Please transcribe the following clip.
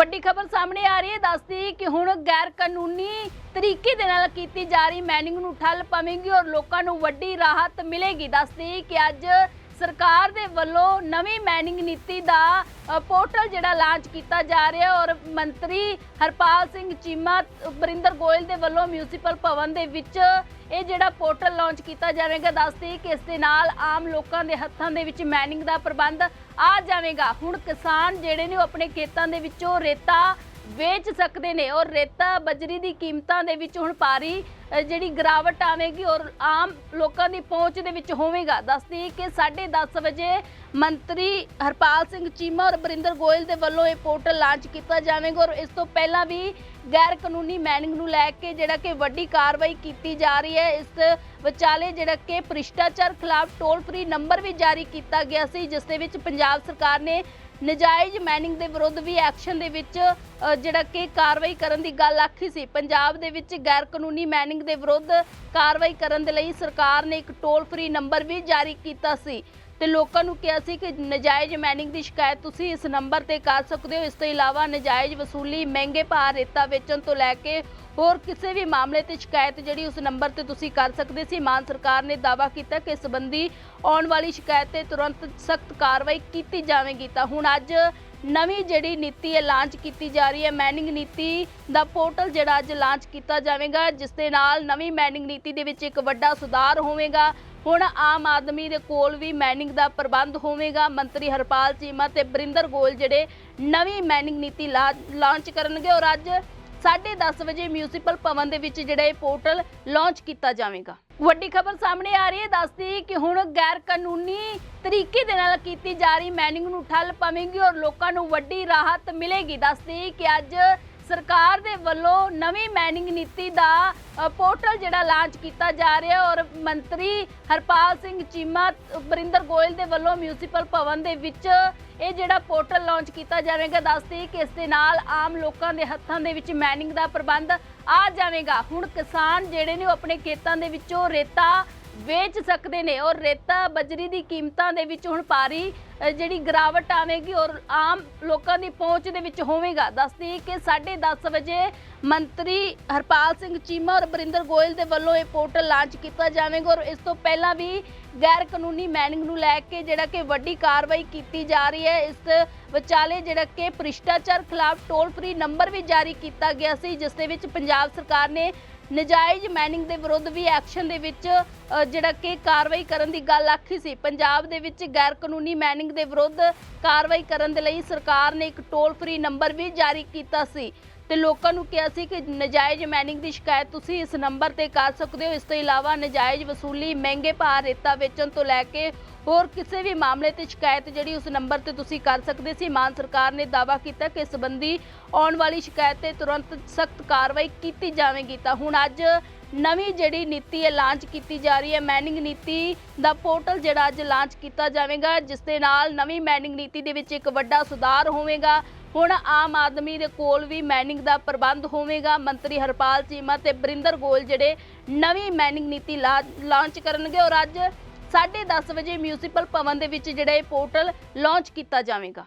ਵੱਡੀ ਖਬਰ ਸਾਹਮਣੇ ਆ ਰਹੀ ਹੈ। ਦੱਸਦੀ ਕਿ ਹੁਣ ਗੈਰ ਕਾਨੂੰਨੀ ਤਰੀਕੇ ਦੇ ਨਾਲ ਕੀਤੀ ਜਾ ਰਹੀ ਮਾਈਨਿੰਗ ਨੂੰ ਠੱਲ ਪਵੇਗੀ ਔਰ ਲੋਕਾਂ ਨੂੰ ਵੱਡੀ ਰਾਹਤ ਮਿਲੇਗੀ। ਦੱਸਦੀ ਕਿ ਅੱਜ ਸਰਕਾਰ ਦੇ ਵੱਲੋਂ ਨਵੀਂ ਮੈਨਿੰਗ ਨੀਤੀ ਦਾ ਪੋਰਟਲ ਜਿਹੜਾ ਲਾਂਚ ਕੀਤਾ ਜਾ ਰਿਹਾ ਔਰ ਮੰਤਰੀ ਹਰਪਾਲ ਸਿੰਘ ਚੀਮਾ ਬਰਿੰਦਰ ਗੋਇਲ ਦੇ ਵੱਲੋਂ ਮਿਊਨਿਸਪਲ ਭਵਨ ਦੇ ਵਿੱਚ ਇਹ ਜਿਹੜਾ ਪੋਰਟਲ ਲਾਂਚ ਕੀਤਾ ਜਾਵੇਗਾ ਦੱਸਦੀ ਕਿ ਇਸ ਦੇ ਨਾਲ ਆਮ ਲੋਕਾਂ ਦੇ ਹੱਥਾਂ ਦੇ ਵਿੱਚ ਮੈਨਿੰਗ ਦਾ ਪ੍ਰਬੰਧ ਆ ਜਾਵੇਗਾ। ਹੁਣ ਕਿਸਾਨ ਜਿਹੜੇ ਨੇ ਉਹ ਆਪਣੇ ਖੇਤਾਂ ਦੇ ਵਿੱਚੋਂ ਰੇਤਾ ਵੇਚ ਸਕਦੇ ਨੇ ਔਰ ਰੇਤਾ ਬਜਰੀ ਦੀ ਕੀਮਤਾਂ ਦੇ ਵਿੱਚ ਹੁਣ ਭਾਰੀ ਜਿਹੜੀ ਗਿਰਾਵਟ ਆਵੇਗੀ ਔਰ ਆਮ ਲੋਕਾਂ ਦੀ ਪਹੁੰਚ ਦੇ ਵਿੱਚ ਹੋਵੇਗਾ। ਦੱਸਦੀ ਕਿ 10:30 ਵਜੇ ਮੰਤਰੀ ਹਰਪਾਲ ਸਿੰਘ ਚੀਮਾ ਔਰ ਬਰਿੰਦਰ ਗੋਇਲ ਦੇ ਵੱਲੋਂ ਇਹ ਪੋਰਟਲ ਲਾਂਚ ਕੀਤਾ ਜਾਵੇਗਾ ਔਰ ਇਸ ਤੋਂ ਪਹਿਲਾਂ ਵੀ ਗੈਰ ਕਾਨੂੰਨੀ ਮੈਨਿੰਗ ਨੂੰ ਲੈ ਕੇ ਜਿਹੜਾ ਕਿ ਵੱਡੀ ਕਾਰਵਾਈ ਕੀਤੀ ਜਾ ਰਹੀ ਹੈ। ਇਸ ਵਿਚਾਲੇ ਜਿਹੜਾ ਕਿ ਭ੍ਰਿਸ਼ਟਾਚਾਰ ਖਿਲਾਫ ਟੋਲ ਫ੍ਰੀ ਨੰਬਰ ਵੀ ਜਾਰੀ ਕੀਤਾ ਗਿਆ ਸੀ, ਜਿਸ ਦੇ ਵਿੱਚ ਪੰਜਾਬ ਸਰਕਾਰ ਨੇ ਨਜਾਇਜ਼ ਮੈਨਿੰਗ ਦੇ ਵਿਰੁੱਧ ਵੀ ਐਕਸ਼ਨ ਦੇ ਵਿੱਚ ਜਿਹੜਾ ਕਿ ਕਾਰਵਾਈ ਕਰਨ ਦੀ ਗੱਲ ਆਖੀ ਸੀ। ਪੰਜਾਬ ਦੇ ਵਿੱਚ ਗੈਰ ਕਾਨੂੰਨੀ ਮੈਨਿੰਗ ਦੇ ਵਿਰੁੱਧ ਕਾਰਵਾਈ ਕਰਨ ਦੇ ਲਈ ਸਰਕਾਰ ਨੇ ਇੱਕ ਟੋਲ ਫ੍ਰੀ ਨੰਬਰ ਵੀ ਜਾਰੀ ਕੀਤਾ ਸੀ। ਤੇ ਲੋਕਾਂ ਨੂੰ ਕਿਹਾ ਸੀ ਕਿ ਨਜਾਇਜ਼ ਮਾਈਨਿੰਗ ਦੀ ਸ਼ਿਕਾਇਤ ਤੁਸੀਂ ਇਸ ਨੰਬਰ ਤੇ ਕਰ ਸਕਦੇ ਹੋ। ਇਸ ਤੋਂ ਇਲਾਵਾ ਨਜਾਇਜ਼ ਵਸੂਲੀ, ਮਹਿੰਗੇ ਭਾਅ ਰੇਤਾ ਵੇਚਣ ਤੋਂ ਲੈ ਕੇ ਹੋਰ ਕਿਸੇ ਵੀ ਮਾਮਲੇ ਤੇ ਸ਼ਿਕਾਇਤ ਜਿਹੜੀ ਉਸ ਨੰਬਰ ਤੇ ਤੁਸੀਂ ਕਰ ਸਕਦੇ ਸੀ। ਮਾਨ ਸਰਕਾਰ ਨੇ ਦਾਅਵਾ ਕੀਤਾ ਕਿ ਇਸ ਸੰਬੰਧੀ ਆਉਣ ਵਾਲੀ ਸ਼ਿਕਾਇਤ ਤੇ ਤੁਰੰਤ ਸਖਤ ਕਾਰਵਾਈ ਕੀਤੀ ਜਾਵੇਗੀ। ਤਾਂ ਹੁਣ ਅੱਜ ਨਵੀਂ ਜਿਹੜੀ ਨੀਤੀ ਹੈ ਲਾਂਚ ਕੀਤੀ ਜਾ ਰਹੀ ਹੈ। ਮਾਈਨਿੰਗ ਨੀਤੀ ਦਾ ਪੋਰਟਲ ਜਿਹੜਾ ਅੱਜ ਲਾਂਚ ਕੀਤਾ ਜਾਵੇਗਾ, ਜਿਸ ਦੇ ਨਾਲ ਨਵੀਂ ਮਾਈਨਿੰਗ ਨੀਤੀ ਦੇ ਵਿੱਚ ਇੱਕ ਵੱਡਾ ਸੁਧਾਰ ਹੋਵੇਗਾ। ਹੁਣ ਆਮ ਆਦਮੀ ਦੇ ਕੋਲ ਵੀ ਮੈਨਿੰਗ ਦਾ ਪ੍ਰਬੰਧ ਹੋਵੇਗਾ। ਮੰਤਰੀ ਹਰਪਾਲ ਚੀਮਾ ਤੇ ਬਰਿੰਦਰ ਗੋਲ ਜਿਹੜੇ ਨਵੀਂ ਮੈਨਿੰਗ ਨੀਤੀ ਲਾਂਚ ਕਰਨਗੇ ਔਰ ਅੱਜ 10:30 ਵਜੇ ਮਿਊਨਿਸਪਲ ਭਵਨ ਦੇ ਵਿੱਚ ਜਿਹੜਾ ਇਹ ਪੋਰਟਲ ਲਾਂਚ ਕੀਤਾ ਜਾਵੇਗਾ। ਵੱਡੀ ਖਬਰ ਸਾਹਮਣੇ ਆ ਰਹੀ ਹੈ। ਦੱਸਦੀ ਕਿ ਹੁਣ ਗੈਰ ਕਾਨੂੰਨੀ ਤਰੀਕੇ ਦੇ ਨਾਲ ਕੀਤੀ ਜਾ ਰਹੀ ਮਾਈਨਿੰਗ ਨੂੰ ਠੱਲ ਪਵੇਗੀ ਔਰ ਲੋਕਾਂ ਨੂੰ ਵੱਡੀ ਰਾਹਤ ਮਿਲੇਗੀ। ਦੱਸਦੀ ਕਿ ਅੱਜ ਸਰਕਾਰ ਦੇ ਵੱਲੋਂ ਨਵੀਂ ਮਾਈਨਿੰਗ ਨੀਤੀ ਦਾ ਪੋਰਟਲ ਜਿਹੜਾ ਲਾਂਚ ਕੀਤਾ ਜਾ ਰਿਹਾ ਔਰ ਮੰਤਰੀ ਹਰਪਾਲ ਸਿੰਘ ਚੀਮਾ ਬਰਿੰਦਰ ਗੋਇਲ ਦੇ ਵੱਲੋਂ ਮਿਊਨਿਸਪਲ ਭਵਨ ਦੇ ਵਿੱਚ ਇਹ ਜਿਹੜਾ ਪੋਰਟਲ ਲਾਂਚ ਕੀਤਾ ਜਾਵੇਗਾ ਦੱਸਦੀ ਕਿ ਇਸ ਦੇ ਨਾਲ ਆਮ ਲੋਕਾਂ ਦੇ ਹੱਥਾਂ ਦੇ ਵਿੱਚ ਮੈਨਿੰਗ ਦਾ ਪ੍ਰਬੰਧ ਆ ਜਾਵੇਗਾ। ਹੁਣ ਕਿਸਾਨ ਜਿਹੜੇ ਨੇ ਉਹ ਆਪਣੇ ਖੇਤਾਂ ਦੇ ਵਿੱਚੋਂ ਰੇਤਾ ਵੇਚ ਸਕਦੇ ਨੇ ਔਰ ਰੇਤਾ ਬਜਰੀ ਦੀ ਕੀਮਤਾਂ ਦੇ ਵਿੱਚ ਹੁਣ ਭਾਰੀ ਜਿਹੜੀ ਗਿਰਾਵਟ ਆਵੇਗੀ ਔਰ ਆਮ ਲੋਕਾਂ ਦੀ ਪਹੁੰਚ ਦੇ ਵਿੱਚ ਹੋਵੇਗਾ। ਦੱਸਦੀ ਕਿ 10:30 ਵਜੇ ਮੰਤਰੀ ਹਰਪਾਲ ਸਿੰਘ ਚੀਮਾ ਔਰ ਬਰਿੰਦਰ ਗੋਇਲ ਦੇ ਵੱਲੋਂ ਇਹ ਪੋਰਟਲ ਲਾਂਚ ਕੀਤਾ ਜਾਵੇਗਾ ਔਰ ਇਸ ਤੋਂ ਪਹਿਲਾਂ ਵੀ ਗੈਰ ਕਾਨੂੰਨੀ ਮੈਨਿੰਗ ਨੂੰ ਲੈ ਕੇ ਜਿਹੜਾ ਕਿ ਵੱਡੀ ਕਾਰਵਾਈ ਕੀਤੀ ਜਾ ਰਹੀ ਹੈ। ਇਸ ਵਿਚਾਲੇ ਜਿਹੜਾ ਕਿ ਭ੍ਰਿਸ਼ਟਾਚਾਰ ਖਿਲਾਫ ਟੋਲ ਫ੍ਰੀ ਨੰਬਰ ਵੀ ਜਾਰੀ ਕੀਤਾ ਗਿਆ ਸੀ, ਜਿਸ ਦੇ ਵਿੱਚ ਪੰਜਾਬ ਸਰਕਾਰ ਨੇ ਨਜਾਇਜ਼ ਮੈਨਿੰਗ ਦੇ ਵਿਰੁੱਧ ਵੀ ਐਕਸ਼ਨ ਦੇ ਵਿੱਚ ਜਿਹੜਾ ਕਿ ਕਾਰਵਾਈ ਕਰਨ ਦੀ ਗੱਲ ਆਖੀ ਸੀ। ਪੰਜਾਬ ਦੇ ਵਿੱਚ ਗੈਰ ਕਾਨੂੰਨੀ ਮੈਨਿੰਗ ਦੇ ਵਿਰੁੱਧ ਕਾਰਵਾਈ ਕਰਨ ਦੇ ਲਈ ਸਰਕਾਰ ਨੇ ਇੱਕ ਟੋਲ ਫ੍ਰੀ ਨੰਬਰ ਵੀ ਜਾਰੀ ਕੀਤਾ ਸੀ। ਤੇ ਲੋਕਾਂ ਨੂੰ ਕਿਹਾ ਸੀ ਕਿ ਨਜਾਇਜ਼ ਮੈਨਿੰਗ ਦੀ ਸ਼ਿਕਾਇਤ ਤੁਸੀਂ ਇਸ ਨੰਬਰ ਤੇ ਕਰ ਸਕਦੇ ਹੋ। ਇਸ ਤੋਂ ਇਲਾਵਾ ਨਜਾਇਜ਼ ਵਸੂਲੀ ਮਹਿੰਗੇ ਭਾਅ ਰੇਤਾ ਵੇਚਣ ਤੋਂ ਲੈ ਕੇ ਹੋਰ ਕਿਸੇ ਵੀ ਮਾਮਲੇ ਤੇ ਸ਼ਿਕਾਇਤ ਜਿਹੜੀ ਉਸ ਨੰਬਰ ਤੇ ਤੁਸੀਂ ਕਰ ਸਕਦੇ ਸੀ, ਮਾਨ ਸਰਕਾਰ ਨੇ ਦਾਅਵਾ ਕੀਤਾ ਕਿ ਇਸ ਸੰਬੰਧੀ ਆਉਣ ਵਾਲੀ ਸ਼ਿਕਾਇਤ ਤੇ ਤੁਰੰਤ ਸਖਤ ਕਾਰਵਾਈ ਕੀਤੀ ਜਾਵੇਗੀ। ਤਾਂ ਹੁਣ ਅੱਜ ਨਵੀਂ ਜਿਹੜੀ ਨੀਤੀ ਹੈ, ਲਾਂਚ ਕੀਤੀ ਜਾ ਰਹੀ ਹੈ, ਮੈਨਿੰਗ ਨੀਤੀ ਦਾ ਪੋਰਟਲ ਜਿਹੜਾ ਅੱਜ ਲਾਂਚ ਕੀਤਾ ਜਾਵੇਗਾ, ਜਿਸ ਦੇ ਨਾਲ ਨਵੀਂ ਮੈਨਿੰਗ ਨੀਤੀ ਦੇ ਵਿੱਚ ਇੱਕ ਵੱਡਾ ਸੁਧਾਰ ਹੋਵੇਗਾ। ਹੁਣ ਆਮ ਆਦਮੀ ਦੇ ਕੋਲ ਵੀ ਮੈਨਿੰਗ ਦਾ ਪ੍ਰਬੰਧ ਹੋਵੇਗਾ। ਮੰਤਰੀ ਹਰਪਾਲ ਚੀਮਾ ਤੇ ਬਰਿੰਦਰ ਗੋਲ ਜਿਹੜੇ ਨਵੀਂ ਮੈਨਿੰਗ ਨੀਤੀ ਲਾ- ਲਾਂਚ ਕਰਨਗੇ ਔਰ ਅੱਜ 10:30 ਵਜੇ ਮਿਊਨਿਸਪਲ ਭਵਨ ਦੇ ਵਿੱਚ ਜਿਹੜਾ ਇਹ ਪੋਰਟਲ ਲਾਂਚ ਕੀਤਾ ਜਾਵੇਗਾ।